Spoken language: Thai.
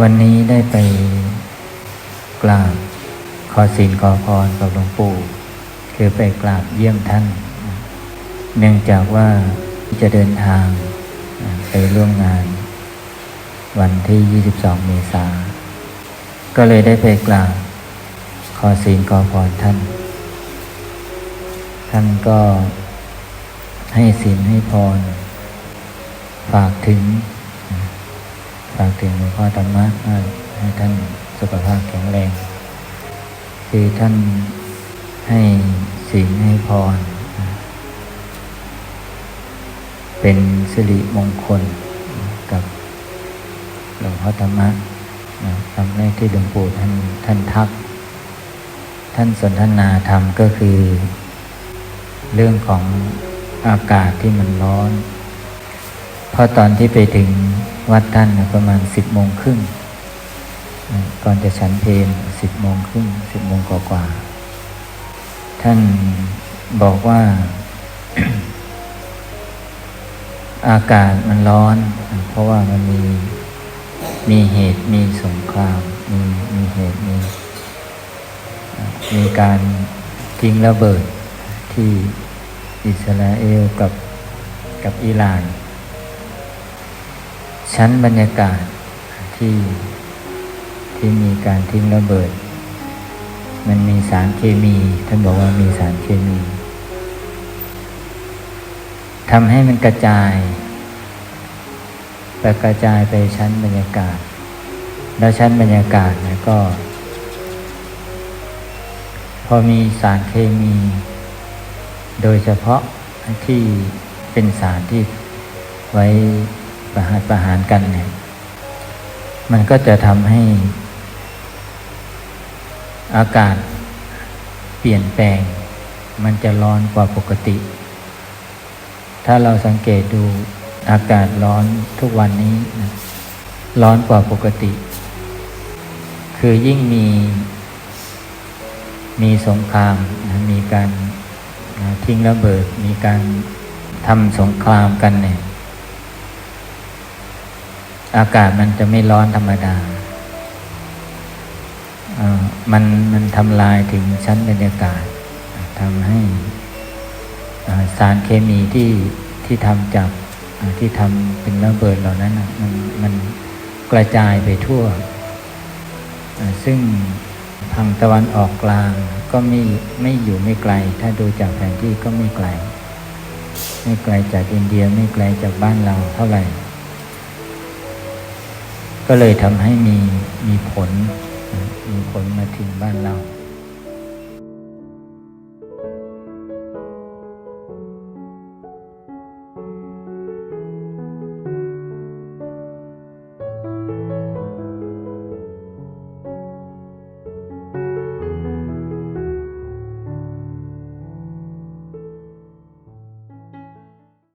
วันนี้ได้ไปกราบขอศีลขอพรกับหลวงปู่ คือไปกราบเยี่ยมท่าน เนื่องจากว่าจะเดินทางไปร่วมงาน วันที่ 22 เมษา ก็เลยได้ไปกราบขอศีลขอพรท่าน ท่านก็ให้ศีลให้พร ฝากถึง ฝากถึงหลวงพ่อธรรมะให้ท่านสุขภาพแข็งแรง คือท่านให้ศีลให้พร เป็นสิริมงคลกับหลวงพ่อธรรมะนะคำแรกที่หลวงปู่ท่านท่านทัก ท่านสนทนาธรรมก็คือ เรื่องของอากาศที่มันร้อน เพราะตอนที่ไปถึงวัดท่านประมาณสิบโมงครึ่งก่อนจะฉันเพลสิบโมงครึ่งสิบโมงกว่าท่านบอกว่า อากาศมันร้อน เพราะว่ามันมีมีเหตุมีสงครามมีมีเหตุมีมีการทิ้งระเบิดที่อิสราเอลกับกับอิหร่าน ชั้นบรรยากาศที่ที่มีการทิ้งระเบิด มันมีสารเคมี ท่านบอกว่ามีสารเคมีทำให้มันกระจายไปกระจายไปชั้นบรรยากาศ แล้วชั้นบรรยากาศเนี่ยก็ พอมีสารเคมี โดยเฉพาะที่เป็นสารที่ไว้ ประหารประหารกันเนี่ยมันก็จะทำให้ อากาศเปลี่ยนแปลง มันจะร้อนกว่าปกติ ถ้าเราสังเกตดูอากาศร้อนทุกวันนี้นะร้อนกว่าปกติ คือยิ่งมีมีสงครามนะมีการนะทิ้งระเบิด มีการทำสงครามกันเนี่ย อากาศมันจะไม่ร้อนธรรมดา มันมันทำลายถึงชั้นบรรยากาศทำให้สารเคมีที่ที่ทำจากที่ทำเป็นระเบิดเหล่านั้นมันมันกระจายไปทั่ว ซึ่งทางตะวันออกกลางก็ไม่ไม่อยู่ไม่ไกล ถ้าดูจากแผนที่ก็ไม่ไกล ไม่ไกลจากอินเดียไม่ไกลจากบ้านเราเท่าไหร่ ก็เลยทำให้มีมีผลมีผลมาถึงบ้านเรา